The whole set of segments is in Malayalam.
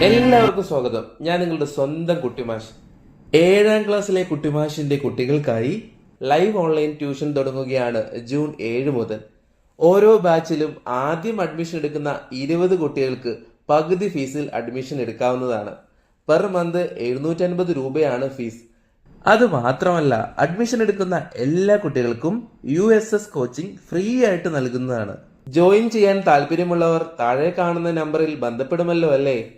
എല്ലാവർക്കും സ്വാഗതം. ഞാൻ നിങ്ങളുടെ സ്വന്തം കുട്ടിമാഷ്. ഏഴാം ക്ലാസ്സിലെ കുട്ടിമാഷിന്റെ കുട്ടികൾക്കായി ലൈവ് ഓൺലൈൻ ട്യൂഷൻ തുടങ്ങുകയാണ് ജൂൺ ഏഴ് മുതൽ. ഓരോ ബാച്ചിലും ആദ്യം അഡ്മിഷൻ എടുക്കുന്ന ഇരുപത് കുട്ടികൾക്ക് പകുതി ഫീസിൽ അഡ്മിഷൻ എടുക്കാവുന്നതാണ്. പെർ മന്ത് എഴുന്നൂറ്റൻപത് രൂപയാണ് ഫീസ് അത് മാത്രമല്ല അഡ്മിഷൻ എടുക്കുന്ന എല്ലാ കുട്ടികൾക്കും U S S coaching free ആയിട്ട് നൽകുന്നതാണ്. ജോയിൻ ചെയ്യാൻ താല്പര്യമുള്ളവർ താഴെ കാണുന്ന നമ്പറിൽ ബന്ധപ്പെടുമല്ലോ അല്ലേ?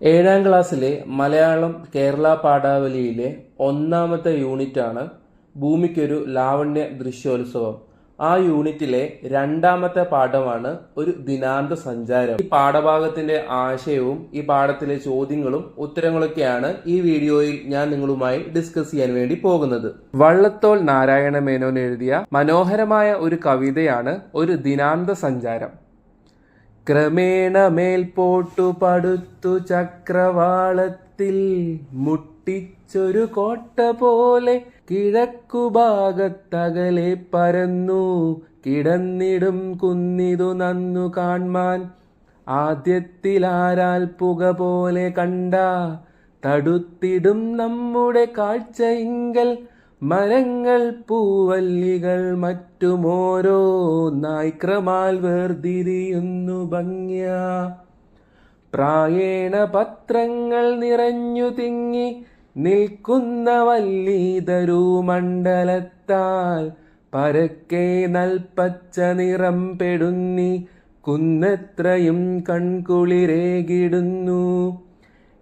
ഏഴാം ക്ലാസ്സിലെ മലയാളം കേരള പാഠാവലിയിലെ ഒന്നാമത്തെ യൂണിറ്റാണ് ഭൂമിക്കൊരു ലാവണ്യ ദൃശ്യോത്സവം. ആ യൂണിറ്റിലെ രണ്ടാമത്തെ പാഠമാണ് ഒരു ദിനാന്ത സഞ്ചാരം. ഈ പാഠഭാഗത്തിന്റെ ആശയവും ഈ പാഠത്തിലെ ചോദ്യങ്ങളും ഉത്തരങ്ങളൊക്കെയാണ് ഈ വീഡിയോയിൽ ഞാൻ നിങ്ങളുമായി ഡിസ്കസ് ചെയ്യാൻ വേണ്ടി പോകുന്നത്. വള്ളത്തോൾ നാരായണ മേനോൻ എഴുതിയ മനോഹരമായ ഒരു കവിതയാണ് ഒരു ദിനാന്ത സഞ്ചാരം. ക്രമേണ മേൽപോട്ടു പടുത്തു ചക്രവാളത്തിൽ മുട്ടിച്ചൊരു കോട്ട പോലെ കിഴക്കു ഭാഗത്തകലെ പരന്നു കിടന്നിടും കുന്നിതു നന്നു കാൺമാൻ. ആദ്യത്തിലാരാൽ പുക പോലെ കണ്ട തടുത്തിടും നമ്മുടെ കാഴ്ചയിങ്കൽ. മരങ്ങൾ പൂവല്ലികൾ മറ്റുമോരോ നായ്ക്രമാൽ വേർതിരിയുന്നു ഭംഗ്യ. പ്രായേണ പത്രങ്ങൾ നിറഞ്ഞു തിങ്ങി നിൽക്കുന്ന വല്ലീതരു മണ്ഡലത്താൽ പരക്കെ നൽപ്പച്ച നിറം പെടുന്നി കുന്നത്രയും കൺകുളിരേകിടുന്നു.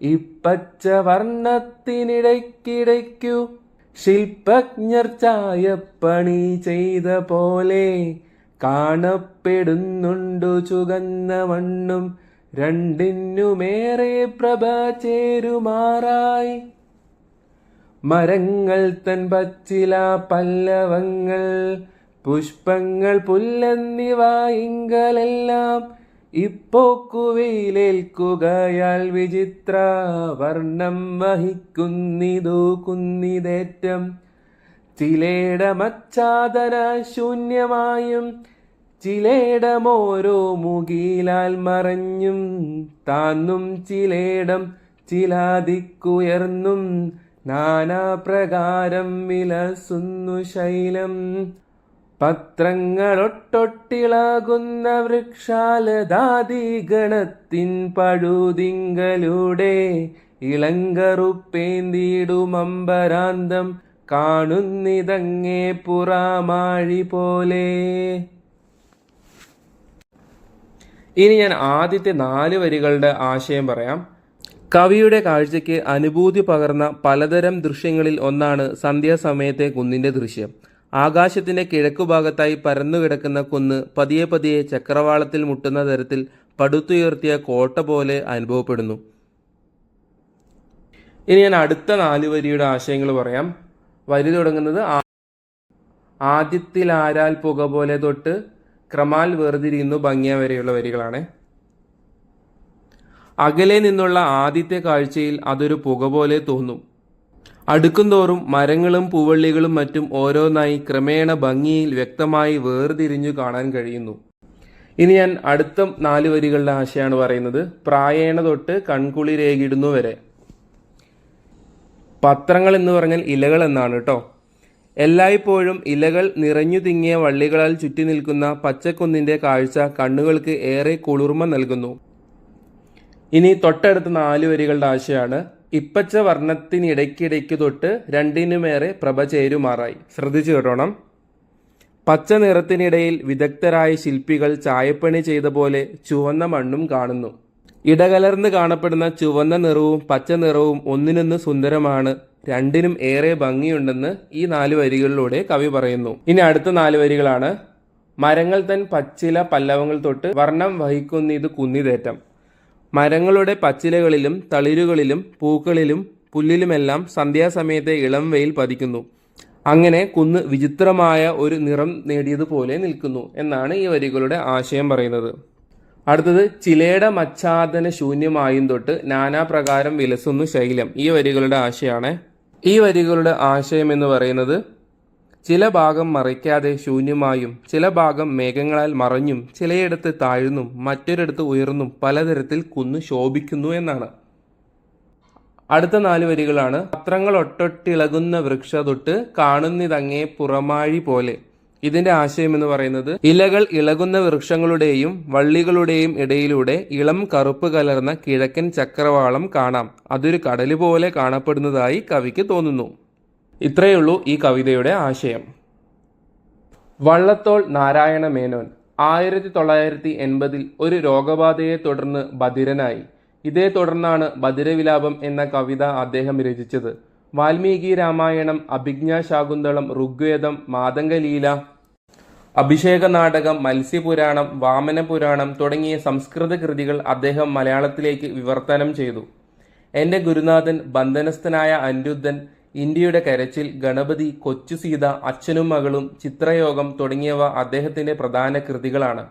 ഇപ്പച്ച വർണത്തിനിടയ്ക്കിടയ്ക്കു ശില്പജ്ഞർ ചായപ്പണി ചെയ്ത പോലെ കാണപ്പെടുന്നുണ്ടു ചുകന്ന മണ്ണും രണ്ടിനുമേറെ പ്രഭ ചേരുമാറായി. മരങ്ങൾ തൻ പച്ചില പല്ലവങ്ങൾ പുഷ്പങ്ങൾ പുല്ലെന്നിവ ഇങ്കലെല്ലാം ഇപ്പോക്കുവയിലേൽക്കുകയാൽ വിചിത്ര വർണം വഹിക്കുന്നിതു കുന്നിതേറ്റം. ചിലേടമച്ചാതന ശൂന്യമായും ചിലേടമോരോ മുകിലാൽ മറഞ്ഞും താന്നും ചിലേടം ചിലാതിക്കുയർന്നും നാനാപ്രകാരം വിലസുന്നു ശൈലം. പത്രങ്ങളൊട്ടൊട്ടിളകുന്ന വൃക്ഷാലതാദി ഗണത്തിൻ പഴുതിങ്കലൂടെ ഇളങ്കറുപ്പേന്തിയിടുമമ്പരാന്തം കാണുന്നിതങ്ങേ പുറാമാഴി പോലെ. ഇനി ഞാൻ ആദ്യത്തെ നാല് വരികളുടെ ആശയം പറയാം. കവിയുടെ കാഴ്ചയ്ക്ക് അനുഭൂതി പകർന്ന പലതരം ദൃശ്യങ്ങളിൽ ഒന്നാണ് സന്ധ്യാസമയത്തെ കുന്നിന്റെ ദൃശ്യം. ആകാശത്തിന്റെ കിഴക്കുഭാഗത്തായി പരന്നുകിടക്കുന്ന കുന്ന് പതിയെ പതിയെ ചക്രവാളത്തിൽ മുട്ടുന്ന തരത്തിൽ പടുത്തുയർത്തിയ കോട്ട പോലെ അനുഭവപ്പെടുന്നു. ഇനി ഞാൻ അടുത്ത നാല് വരിയുടെ ആശയങ്ങൾ പറയാം. വരി തുടങ്ങുന്നത് ആദ്യത്തിലാരാൽ പുക പോലെ തൊട്ട് ക്രമാൽ വേർതിരിയുന്നു ഭംഗിയ വരെയുള്ള വരികളാണ്. അകലെ നിന്നുള്ള ആദ്യത്തെ കാഴ്ചയിൽ അതൊരു പുക പോലെ തോന്നും. അടുക്കുംതോറും മരങ്ങളും പൂവള്ളികളും മറ്റും ഓരോന്നായി ക്രമേണ ഭംഗിയിൽ വ്യക്തമായി വേർതിരിഞ്ഞു കാണാൻ കഴിയുന്നു. ഇനി ഞാൻ അടുത്ത നാല് വരികളുടെ ആശയമാണ് പറയുന്നത്. പ്രായേണ തൊട്ട് കൺകുളി രേഖിടുന്നു വരെ. പത്രങ്ങൾ എന്ന് പറഞ്ഞാൽ ഇലകൾ എന്നാണ് കേട്ടോ. എല്ലായ്പ്പോഴും ഇലകൾ നിറഞ്ഞു തിങ്ങിയ വള്ളികളാൽ ചുറ്റി നിൽക്കുന്ന പച്ചക്കുന്നിന്റെ കാഴ്ച കണ്ണുകൾക്ക് ഏറെ കുളിർമ നൽകുന്നു. ഇനി തൊട്ടടുത്ത നാല് വരികളുടെ ആശയമാണ് ഇപ്പച്ച വർണത്തിനിടയ്ക്കിടയ്ക്ക് തൊട്ട് രണ്ടിനുമേറെ പ്രഭ ചേരുമാറായി. ശ്രദ്ധിച്ചു കേട്ടോണം. പച്ച നിറത്തിനിടയിൽ വിദഗ്ധരായ ശില്പികൾ ചായപ്പണി ചെയ്ത പോലെ ചുവന്ന മണ്ണും കാണുന്നു. ഇടകലർന്ന് കാണപ്പെടുന്ന ചുവന്ന നിറവും പച്ച നിറവും ഒന്നിനൊന്ന് സുന്ദരമാണ്. രണ്ടിനും ഏറെ ഭംഗിയുണ്ടെന്ന് ഈ നാല് വരികളിലൂടെ കവി പറയുന്നു. ഇനി അടുത്ത നാല് വരികളാണ്. മരങ്ങൾ തൻ പച്ചില പല്ലവങ്ങൾ തൊട്ട് വർണം വഹിക്കുന്ന ഇത് കുന്നിതേറ്റം. മരങ്ങളുടെ പച്ചിലകളിലും തളിരുകളിലും പൂക്കളിലും പുല്ലിലുമെല്ലാം സന്ധ്യാസമയത്തെ ഇളം വെയിൽ പതിക്കുന്നു. അങ്ങനെ കുന്ന് വിചിത്രമായ ഒരു നിറം നേടിയതുപോലെ നിൽക്കുന്നു എന്നാണ് ഈ വരികളുടെ ആശയം പറയുന്നത്. അടുത്തത് ചിലയുടെ മച്ചാദന ശൂന്യമായും തൊട്ട് നാനാപ്രകാരം വിലസുന്നു ശൈലം. ഈ വരികളുടെ ആശയമാണ് ഈ വരികളുടെ ആശയം എന്ന് പറയുന്നത് ചില ഭാഗം മറിക്കാതെ ശൂന്യമായും ചില ഭാഗം മേഘങ്ങളാൽ മറഞ്ഞും ചിലയിടത്ത് താഴ്ന്നും മറ്റൊരിടത്ത് ഉയർന്നും പലതരത്തിൽ കുന്നു ശോഭിക്കുന്നു എന്നാണ്. അടുത്ത നാല് വരികളാണ്. പത്രങ്ങൾ ഒട്ടൊട്ടിളകുന്ന വൃക്ഷ തൊട്ട് കാണുന്നിതങ്ങേ പുറമാഴി പോലെ. ഇതിന്റെ ആശയം എന്ന് പറയുന്നത് ഇലകൾ ഇളകുന്ന വൃക്ഷങ്ങളുടെയും വള്ളികളുടെയും ഇടയിലൂടെ ഇളം കറുപ്പ് കലർന്ന കിഴക്കൻ ചക്രവാളം കാണാം. അതൊരു കടൽ പോലെ കാണപ്പെടുന്നതായി കവിക്ക് തോന്നുന്നു. ഇത്രയുള്ളൂ ഈ കവിതയുടെ ആശയം. വള്ളത്തോൾ നാരായണ മേനോൻ ആയിരത്തി തൊള്ളായിരത്തി എൺപതിൽ ഒരു രോഗബാധയെ തുടർന്ന് ബധിരനായി. ഇതേ തുടർന്നാണ് ബധിരവിലാപം എന്ന കവിത അദ്ദേഹം രചിച്ചത്. വാൽമീകി രാമായണം അഭിജ്ഞാ ശാകുന്തളം ഋഗ്വേദം മാതംഗലീല അഭിഷേക നാടകം മത്സ്യപുരാണം വാമനപുരാണം തുടങ്ങിയ സംസ്കൃത കൃതികൾ അദ്ദേഹം മലയാളത്തിലേക്ക് വിവർത്തനം ചെയ്തു. എന്റെ ഗുരുനാഥൻ ബന്ധനസ്ഥനായ അനിരുദ്ധൻ ഇന്ത്യയുടെ കരച്ചിൽ ഗണപതി കൊച്ചു സീത അച്ഛനും മകളും ചിത്രയോഗം തുടങ്ങിയവ അദ്ദേഹത്തിന്റെ പ്രധാന കൃതികളാണ്.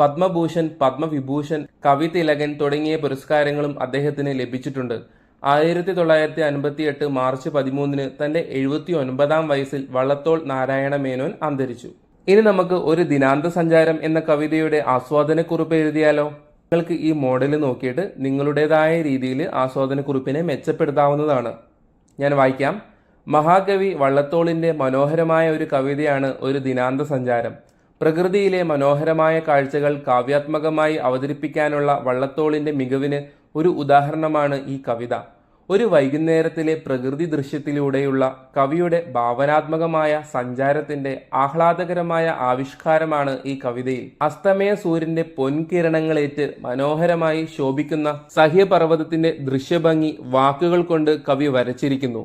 പത്മഭൂഷൺ പത്മവിഭൂഷൺ കവി തിലകൻ തുടങ്ങിയ പുരസ്കാരങ്ങളും അദ്ദേഹത്തിന് ലഭിച്ചിട്ടുണ്ട്. ആയിരത്തി തൊള്ളായിരത്തി അൻപത്തി എട്ട് മാർച്ച് പതിമൂന്നിന് തന്റെ എഴുപത്തി ഒൻപതാം വയസ്സിൽ വള്ളത്തോൾ നാരായണ മേനോൻ അന്തരിച്ചു. ഇനി നമുക്ക് ഒരു ദിനാന്ത സഞ്ചാരം എന്ന കവിതയുടെ ആസ്വാദനക്കുറിപ്പ് എഴുതിയാലോ? നിങ്ങൾക്ക് ഈ മോഡൽ നോക്കിയിട്ട് നിങ്ങളുടേതായ രീതിയിൽ ആസ്വാദനക്കുറിപ്പിനെ മെച്ചപ്പെടുത്താവുന്നതാണ്. ഞാൻ വായിക്കാം. മഹാകവി വള്ളത്തോളിന്റെ മനോഹരമായ ഒരു കവിതയാണ് ഒരു ദിനാന്ത സഞ്ചാരം. പ്രകൃതിയിലെ മനോഹരമായ കാഴ്ചകൾ കാവ്യാത്മകമായി അവതരിപ്പിക്കാനുള്ള വള്ളത്തോളിന്റെ മികവിന് ഒരു ഉദാഹരണമാണ് ഈ കവിത. ഒരു വൈകുന്നേരത്തിലെ പ്രകൃതി ദൃശ്യത്തിലൂടെയുള്ള കവിയുടെ ഭാവനാത്മകമായ സഞ്ചാരത്തിന്റെ ആഹ്ലാദകരമായ ആവിഷ്കാരമാണ് ഈ കവിതയിൽ. അസ്തമയ സൂര്യന്റെ പൊൻകിരണങ്ങളേറ്റ് മനോഹരമായി ശോഭിക്കുന്ന സഹ്യപർവതത്തിന്റെ ദൃശ്യഭംഗി വാക്കുകൾ കൊണ്ട് കവി വരച്ചിരിക്കുന്നു.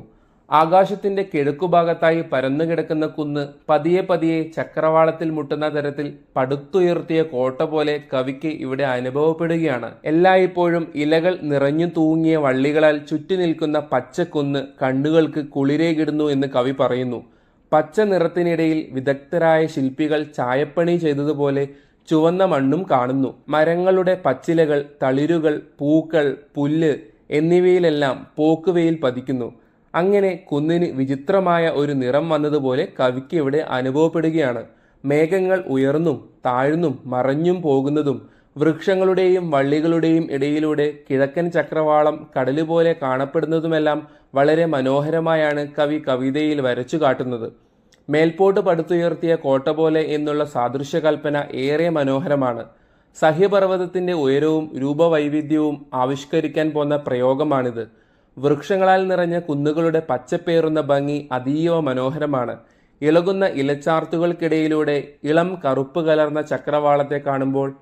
ആകാശത്തിന്റെ കിഴക്കുഭാഗത്തായി പരന്നുകിടക്കുന്ന കുന്ന് പതിയെ പതിയെ ചക്രവാളത്തിൽ മുട്ടുന്ന തരത്തിൽ പടുത്തുയർത്തിയ കോട്ട പോലെ കവിക്ക് ഇവിടെ അനുഭവപ്പെടുകയാണ്. എല്ലായ്പ്പോഴും ഇലകൾ നിറഞ്ഞു തൂങ്ങിയ വള്ളികളാൽ ചുറ്റി നിൽക്കുന്ന പച്ചക്കുന്ന് കണ്ണുകൾക്ക് കുളിരേകിടുന്നു എന്ന് കവി പറയുന്നു. പച്ച നിറത്തിനിടയിൽ വിദഗ്ധരായ ശില്പികൾ ചായപ്പണി ചെയ്തതുപോലെ ചുവന്ന മണ്ണും കാണുന്നു. മരങ്ങളുടെ പച്ചിലകൾ തളിരുകൾ പൂക്കൾ പുല്ല് എന്നിവയിലെല്ലാം പോക്കുവെയിൽ പതിക്കുന്നു. അങ്ങനെ കുന്നിന് വിചിത്രമായ ഒരു നിറം വന്നതുപോലെ കവിക്ക് ഇവിടെ അനുഭവപ്പെടുകയാണ്. മേഘങ്ങൾ ഉയർന്നും താഴ്ന്നും മറഞ്ഞും പോകുന്നതും വൃക്ഷങ്ങളുടെയും വള്ളികളുടെയും ഇടയിലൂടെ കിഴക്കൻ ചക്രവാളം കടലുപോലെ കാണപ്പെടുന്നതുമെല്ലാം വളരെ മനോഹരമായാണ് കവി കവിതയിൽ വരച്ചു കാട്ടുന്നത്. മേൽപോട്ട് പടുത്തുയർത്തിയ കോട്ട പോലെ എന്നുള്ള സാദൃശ്യകൽപ്പന ഏറെ മനോഹരമാണ്. സഹ്യപർവതത്തിന്റെ ഉയരവും രൂപവൈവിധ്യവും ആവിഷ്കരിക്കാൻ പോന്ന പ്രയോഗമാണിത്. വൃക്ഷങ്ങളാൽ നിറഞ്ഞ കുന്നുകളുടെ പച്ചപ്പേറുന്ന ഭംഗി അതീവ മനോഹരമാണ്. ഇളകുന്ന ഇലച്ചാർത്തുകൾക്കിടയിലൂടെ ഇളം കറുപ്പ് കലർന്ന ചക്രവാളത്തെ കാണുമ്പോൾ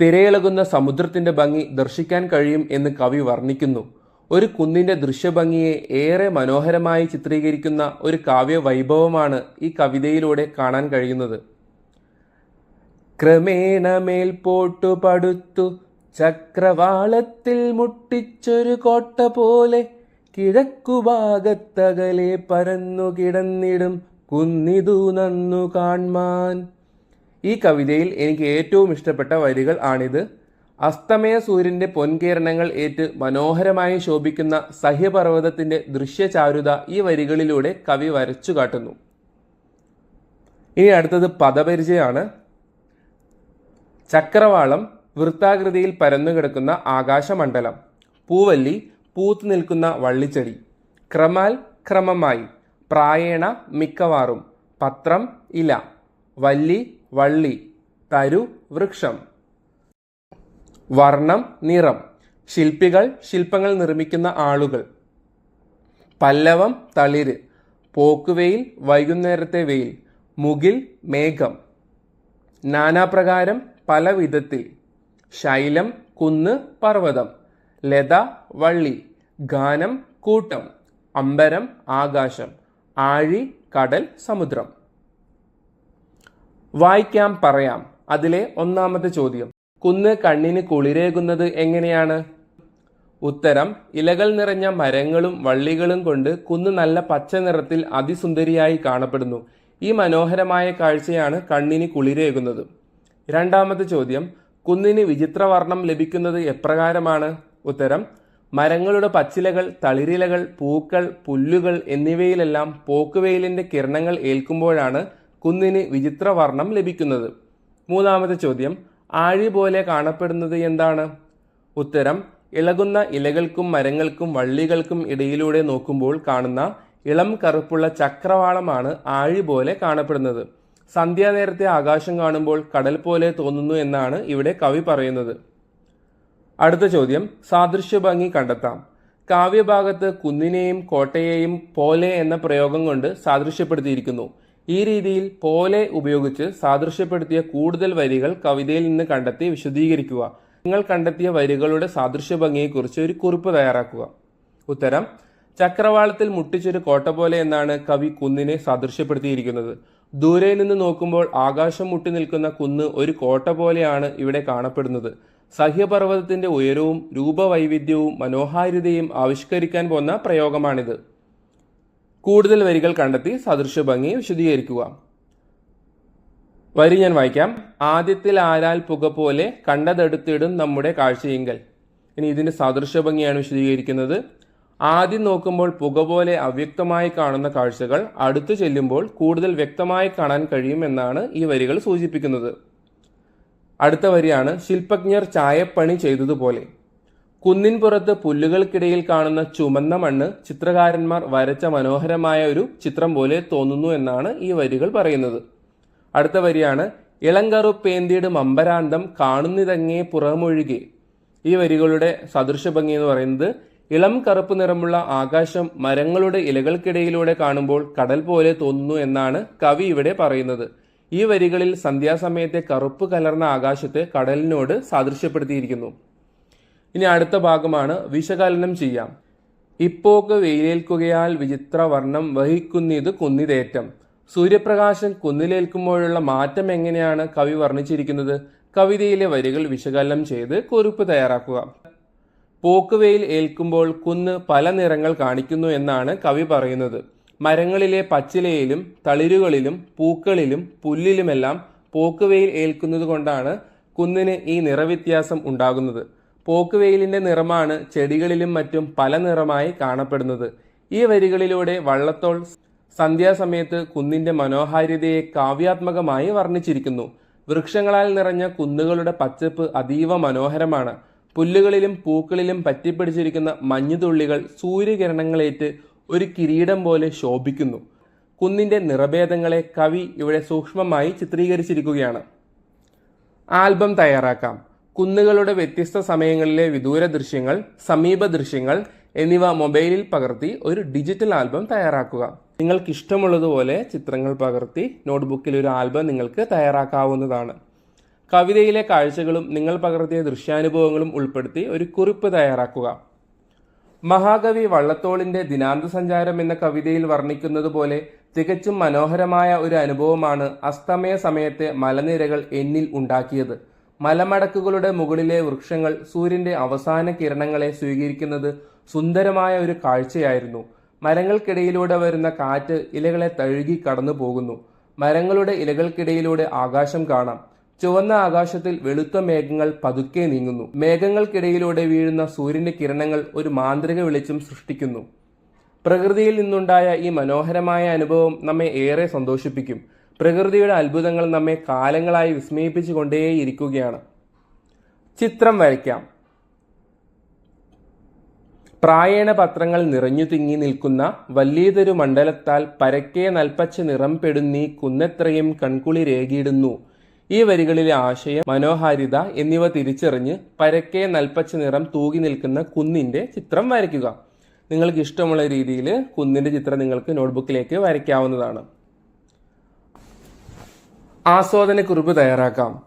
തിരയിളകുന്ന സമുദ്രത്തിന്റെ ഭംഗി ദർശിക്കാൻ കഴിയും എന്ന് കവി വർണിക്കുന്നു. ഒരു കുന്നിന്റെ ദൃശ്യഭംഗിയെ ഏറെ മനോഹരമായി ചിത്രീകരിക്കുന്ന ഒരു കാവ്യ വൈഭവമാണ് ഈ കവിതയിലൂടെ കാണാൻ കഴിയുന്നത്. ക്രമേണ മേൽപോട്ടു പടുത്തു ചക്രവാളത്തിൽ മുട്ടിച്ചൊരു കോട്ട പോലെ കിഴക്കുഭാഗത്തകലെ പരന്നു കിടന്നിടും കുന്നിതു നന്നു കാൺമാൻ. ഈ കവിതയിൽ എനിക്ക് ഏറ്റവും ഇഷ്ടപ്പെട്ട വരികൾ ആണിത്. അസ്തമയ സൂര്യന്റെ പൊൻകിരണങ്ങൾ ഏറ്റ് മനോഹരമായി ശോഭിക്കുന്ന സഹ്യപർവതത്തിന്റെ ദൃശ്യചാരുത ഈ വരികളിലൂടെ കവി വരച്ചു കാട്ടുന്നു. ഇനി അടുത്തത് പദപരിചയമാണ്. ചക്രവാളം വൃത്താകൃതിയിൽ പരന്നുകിടക്കുന്ന ആകാശമണ്ഡലം. പൂവല്ലി പൂത്തു നിൽക്കുന്ന വള്ളിച്ചെടി. ക്രമാൽ ക്രമമായി പ്രായേണ മിക്കവാറും. പത്രം ഇല. വല്ലി വള്ളി. തരു വൃക്ഷം. വർണം നിറം. ശില്പികൾ ശില്പങ്ങൾ നിർമ്മിക്കുന്ന ആളുകൾ. പല്ലവം തളിര്. പോക്കുവെയിൽ വൈകുന്നേരത്തെ വെയിൽ. മുകിൽ മേഘം. നാനാപ്രകാരം പല വിധത്തിൽ ശൈലം കുന്ന് പർവതം. ലത വള്ളി. ഗാനം കൂട്ടം. അമ്പരം ആകാശം. ആഴി കടൽ സമുദ്രം. വായിക്കാം പറയാം. അതിലെ ഒന്നാമത്തെ ചോദ്യം. കുന്ന് കണ്ണിന് കുളിരേകുന്നത് എങ്ങനെയാണ്? ഉത്തരം ഇലകൾ നിറഞ്ഞ മരങ്ങളും വള്ളികളും കൊണ്ട് കുന്ന് നല്ല പച്ച നിറത്തിൽ അതിസുന്ദരിയായി കാണപ്പെടുന്നു. ഈ മനോഹരമായ കാഴ്ചയാണ് കണ്ണിന് കുളിരേകുന്നത്. രണ്ടാമത്തെ ചോദ്യം കുന്നിന് വിചിത്രവർണം ലഭിക്കുന്നത് എപ്രകാരമാണ്? ഉത്തരം മരങ്ങളുടെ പച്ചിലകൾ തളിരിലകൾ പൂക്കൾ പുല്ലുകൾ എന്നിവയിലെല്ലാം പോക്കുവെയിലിന്റെ കിരണങ്ങൾ ഏൽക്കുമ്പോഴാണ് കുന്നിന് വിചിത്ര വർണം ലഭിക്കുന്നത്. മൂന്നാമത്തെ ചോദ്യം ആഴി പോലെ കാണപ്പെടുന്നത് എന്താണ്? ഉത്തരം ഇളകുന്ന ഇലകൾക്കും മരങ്ങൾക്കും വള്ളികൾക്കും ഇടയിലൂടെ നോക്കുമ്പോൾ കാണുന്ന ഇളം കറുപ്പുള്ള ചക്രവാളമാണ് ആഴി പോലെ കാണപ്പെടുന്നത്. സന്ധ്യാനേരത്തെ ആകാശം കാണുമ്പോൾ കടൽ പോലെ തോന്നുന്നു എന്നാണ് ഇവിടെ കവി പറയുന്നത്. അടുത്ത ചോദ്യം സാദൃശ്യ ഭംഗി കണ്ടെത്താം. കാവ്യഭാഗത്ത് കുന്നിനെയും കോട്ടയെയും പോലെ എന്ന പ്രയോഗം കൊണ്ട് സാദൃശ്യപ്പെടുത്തിയിരിക്കുന്നു. ഈ രീതിയിൽ പോലെ ഉപയോഗിച്ച് സാദൃശ്യപ്പെടുത്തിയ കൂടുതൽ വരികൾ കവിതയിൽ നിന്ന് കണ്ടെത്തി വിശദീകരിക്കുക. നിങ്ങൾ കണ്ടെത്തിയ വരികളുടെ സാദൃശ്യ ഭംഗിയെക്കുറിച്ച് ഒരു കുറിപ്പ് തയ്യാറാക്കുക. ഉത്തരം ചക്രവാളത്തിൽ മുട്ടിച്ചൊരു കോട്ട പോലെ എന്നാണ് കവി കുന്നിനെ സാദൃശ്യപ്പെടുത്തിയിരിക്കുന്നത്. ദൂരെ നിന്ന് നോക്കുമ്പോൾ ആകാശം മുട്ടി നിൽക്കുന്ന കുന്ന് ഒരു കോട്ട പോലെയാണ് ഇവിടെ കാണപ്പെടുന്നത്. സഹ്യപർവതത്തിന്റെ ഉയരവും രൂപവൈവിധ്യവും മനോഹാരിതയും ആവിഷ്കരിക്കാൻ പോന്ന പ്രയോഗമാണിത്. കൂടുതൽ വരികൾ കണ്ടെത്തി സദൃശ ഭംഗി വിശദീകരിക്കുക. വരി ഞാൻ വായിക്കാം. ആദ്യത്തിൽ ആരാൽ പുക പോലെ കണ്ടതെടുത്തിടും നമ്മുടെ കാഴ്ചയെങ്കിൽ. ഇനി ഇതിന്റെ സദൃശ ഭംഗിയാണ് വിശദീകരിക്കുന്നത്. ആദ്യം നോക്കുമ്പോൾ പുക പോലെ അവ്യക്തമായി കാണുന്ന കാഴ്ചകൾ അടുത്തു ചെല്ലുമ്പോൾ കൂടുതൽ വ്യക്തമായി കാണാൻ കഴിയുമെന്നാണ് ഈ വരികൾ സൂചിപ്പിക്കുന്നത്. അടുത്ത വരിയാണ് ശില്പജ്ഞർ ചായപ്പണി ചെയ്തതുപോലെ. കുന്നിൻ പുറത്ത് പുല്ലുകൾക്കിടയിൽ കാണുന്ന ചുമന്ന മണ്ണ് ചിത്രകാരന്മാർ വരച്ച മനോഹരമായ ഒരു ചിത്രം പോലെ തോന്നുന്നു എന്നാണ് ഈ വരികൾ പറയുന്നത്. അടുത്ത വരിയാണ് ഇളങ്കറുപ്പേന്തിയുടെ മമ്പരാന്തം കാണുന്നിതങ്ങേ പുറമൊഴുകെ. ഈ വരികളുടെ സദൃശഭംഗി എന്ന് പറയുന്നത് ഇളം കറുപ്പ് നിറമുള്ള ആകാശം മരങ്ങളുടെ ഇലകൾക്കിടയിലൂടെ കാണുമ്പോൾ കടൽ പോലെ തോന്നുന്നു എന്നാണ് കവി ഇവിടെ പറയുന്നത്. ഈ വരികളിൽ സന്ധ്യാസമയത്തെ കറുപ്പ് കലർന്ന ആകാശത്തെ കടലിനോട് സാദൃശ്യപ്പെടുത്തിയിരിക്കുന്നു. ഇനി അടുത്ത ഭാഗമാണ് വിശകലനം ചെയ്യാം. ഇപ്പോക്ക് വെയിലേൽക്കുകയാൽ വിചിത്ര വർണം വഹിക്കുന്നിത് കുന്നിതേറ്റം. സൂര്യപ്രകാശം കുന്നിലേൽക്കുമ്പോഴുള്ള മാറ്റം എങ്ങനെയാണ് കവി വർണിച്ചിരിക്കുന്നത്? കവിതയിലെ വരികൾ വിശകലനം ചെയ്ത് കുറിപ്പ് തയ്യാറാക്കുക. പോക്കുവെയിൽ ഏൽക്കുമ്പോൾ കുന്ന് പല നിറങ്ങൾ കാണിക്കുന്നു എന്നാണ് കവി പറയുന്നത്. മരങ്ങളിലെ പച്ചിലയിലും തളിരുകളിലും പൂക്കളിലും പുല്ലിലുമെല്ലാം പോക്കുവെയിൽ ഏൽക്കുന്നത് കൊണ്ടാണ് കുന്നിന് ഈ നിറവ്യത്യാസം ഉണ്ടാകുന്നത്. പോക്കുവെയിലിന്റെ നിറമാണ് ചെടികളിലും മറ്റും പല നിറമായി കാണപ്പെടുന്നത്. ഈ വരികളിലൂടെ വള്ളത്തോൾ സന്ധ്യാസമയത്ത് കുന്നിന്റെ മനോഹാരിതയെ കാവ്യാത്മകമായി വർണിച്ചിരിക്കുന്നു. വൃക്ഷങ്ങളാൽ നിറഞ്ഞ കുന്നുകളുടെ പച്ചപ്പ് അതീവ മനോഹരമാണ്. പുല്ലുകളിലും പൂക്കളിലും പറ്റിപ്പിടിച്ചിരിക്കുന്ന മഞ്ഞുതുള്ളികൾ സൂര്യകിരണങ്ങളേറ്റ് ഒരു കിരീടം പോലെ ശോഭിക്കുന്നു. കുന്നിന്റെ നിറഭേദങ്ങളെ കവി ഇവിടെ സൂക്ഷ്മമായി ചിത്രീകരിച്ചിരിക്കുകയാണ്. ആൽബം തയ്യാറാക്കാം. കുന്നുകളുടെ വ്യത്യസ്ത സമയങ്ങളിലെ വിദൂര ദൃശ്യങ്ങൾ സമീപ ദൃശ്യങ്ങൾ എന്നിവ മൊബൈലിൽ പകർത്തി ഒരു ഡിജിറ്റൽ ആൽബം തയ്യാറാക്കുക. നിങ്ങൾക്ക് ഇഷ്ടമുള്ളതുപോലെ ചിത്രങ്ങൾ പകർത്തി നോട്ട്ബുക്കിൽ ഒരു ആൽബം നിങ്ങൾക്ക് തയ്യാറാക്കാവുന്നതാണ്. കവിതയിലെ കാഴ്ചകളും നിങ്ങൾ പകർത്തിയ ദൃശ്യാനുഭവങ്ങളും ഉൾപ്പെടുത്തി ഒരു കുറിപ്പ് തയ്യാറാക്കുക. മഹാകവി വള്ളത്തോളിന്റെ ദിനാന്ത സഞ്ചാരം എന്ന കവിതയിൽ വർണിക്കുന്നത് പോലെ തികച്ചും മനോഹരമായ ഒരു അനുഭവമാണ് അസ്തമയ സമയത്തെ മലനിരകൾ എന്നിൽ ഉണ്ടാക്കിയത്. മലമടക്കുകളുടെ മുകളിലെ വൃക്ഷങ്ങൾ സൂര്യന്റെ അവസാന കിരണങ്ങളെ സ്വീകരിക്കുന്നത് സുന്ദരമായ ഒരു കാഴ്ചയായിരുന്നു. മരങ്ങൾക്കിടയിലൂടെ വരുന്ന കാറ്റ് ഇലകളെ തഴുകി കടന്നു പോകുന്നു മരങ്ങളുടെ ഇലകൾക്കിടയിലൂടെ ആകാശം കാണാം. ചുവന്ന ആകാശത്തിൽ വെളുത്ത മേഘങ്ങൾ പതുക്കെ നീങ്ങുന്നു. മേഘങ്ങൾക്കിടയിലൂടെ വീഴുന്ന സൂര്യന്റെ കിരണങ്ങൾ ഒരു മാന്ത്രിക വെളിച്ചം സൃഷ്ടിക്കുന്നു. പ്രകൃതിയിൽ നിന്നുണ്ടായ ഈ മനോഹരമായ അനുഭവം നമ്മെ ഏറെ സന്തോഷിപ്പിക്കും. പ്രകൃതിയുടെ അത്ഭുതങ്ങൾ നമ്മെ കാലങ്ങളായി വിസ്മയിപ്പിച്ചു കൊണ്ടേയിരിക്കുകയാണ്. ചിത്രം വരയ്ക്കാം. പ്രായേണ പത്രങ്ങൾ നിറഞ്ഞു തിങ്ങി നിൽക്കുന്ന വലിയതൊരു മണ്ഡലത്താൽ പരക്കെ നൽപ്പച്ച നിറം പെടുന്നീ കുന്നത്രയും കൺകുളി രേഖയിടുന്നു. ഈ വരികളിലെ ആശയം മനോഹാരിത എന്നിവ തിരിച്ചറിഞ്ഞ് പരക്കെ നൽപ്പച്ച നിറം തൂകി നിൽക്കുന്ന കുന്നിന്റെ ചിത്രം വരയ്ക്കുക. നിങ്ങൾക്ക് ഇഷ്ടമുള്ള രീതിയിൽ കുന്നിന്റെ ചിത്രം നിങ്ങൾക്ക് നോട്ട്ബുക്കിലേക്ക് വരയ്ക്കാവുന്നതാണ്. ആസ്വാദനക്കുറിപ്പ് തയ്യാറാക്കാം.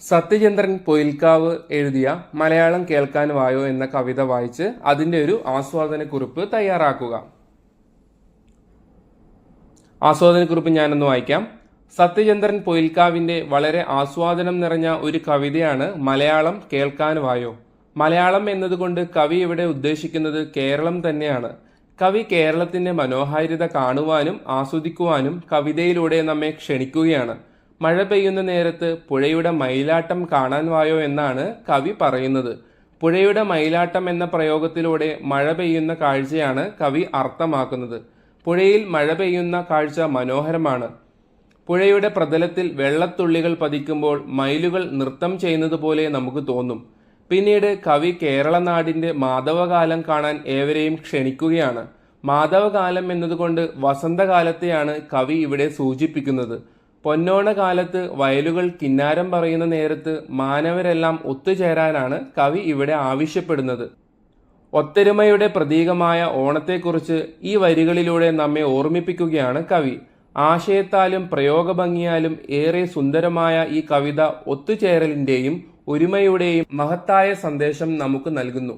സത്യചന്ദ്രൻ പൊയിൽക്കാവ് എഴുതിയ മലയാളം കേൾക്കാൻ വായോ എന്ന കവിത വായിച്ച് അതിന്റെ ഒരു ആസ്വാദനക്കുറിപ്പ് തയ്യാറാക്കുക. ആസ്വാദനക്കുറിപ്പ് ഞാനൊന്ന് വായിക്കാം. സത്യചന്ദ്രൻ പൊയിൽക്കാവിന്റെ വളരെ ആസ്വാദനം നിറഞ്ഞ ഒരു കവിതയാണ് മലയാളം കേൾക്കാനുവായോ. മലയാളം എന്നതുകൊണ്ട് കവി ഇവിടെ ഉദ്ദേശിക്കുന്നത് കേരളം തന്നെയാണ്. കവി കേരളത്തിന്റെ മനോഹാരിത കാണുവാനും ആസ്വദിക്കുവാനും കവിതയിലൂടെ നമ്മെ ക്ഷണിക്കുകയാണ്. മഴ പെയ്യുന്ന നേരത്ത് പുഴയുടെ മയിലാട്ടം കാണാൻ വായോ എന്നാണ് കവി പറയുന്നത്. പുഴയുടെ മയിലാട്ടം എന്ന പ്രയോഗത്തിലൂടെ മഴ പെയ്യുന്ന കാഴ്ചയാണ് കവി അർത്ഥമാക്കുന്നത്. പുഴയിൽ മഴ പെയ്യുന്ന കാഴ്ച മനോഹരമാണ്. പുഴയുടെ പ്രതലത്തിൽ വെള്ളത്തുള്ളികൾ പതിക്കുമ്പോൾ മയിലുകൾ നൃത്തം ചെയ്യുന്നത് പോലെ നമുക്ക് തോന്നും. പിന്നീട് കവി കേരളനാടിന്റെ മാധവകാലം കാണാൻ ഏവരെയും ക്ഷണിക്കുകയാണ്. മാധവകാലം എന്നതുകൊണ്ട് വസന്തകാലത്തെയാണ് കവി ഇവിടെ സൂചിപ്പിക്കുന്നത്. പൊന്നോണ കാലത്ത് വയലുകൾ കിന്നാരം പറയുന്ന നേരത്ത് മാനവരെല്ലാം ഒത്തുചേരാനാണ് കവി ഇവിടെ ആവശ്യപ്പെടുന്നത്. ഒത്തൊരുമയുടെ പ്രതീകമായ ഓണത്തെക്കുറിച്ച് ഈ വരികളിലൂടെ നമ്മെ ഓർമ്മിപ്പിക്കുകയാണ് കവി. ആശയത്താലും പ്രയോഗഭംഗിയാലും ഏറെ സുന്ദരമായ ഈ കവിത ഒത്തുചേരലിന്റെയും ഒരുമയുടെയും മഹത്തായ സന്ദേശം നമുക്ക് നൽകുന്നു.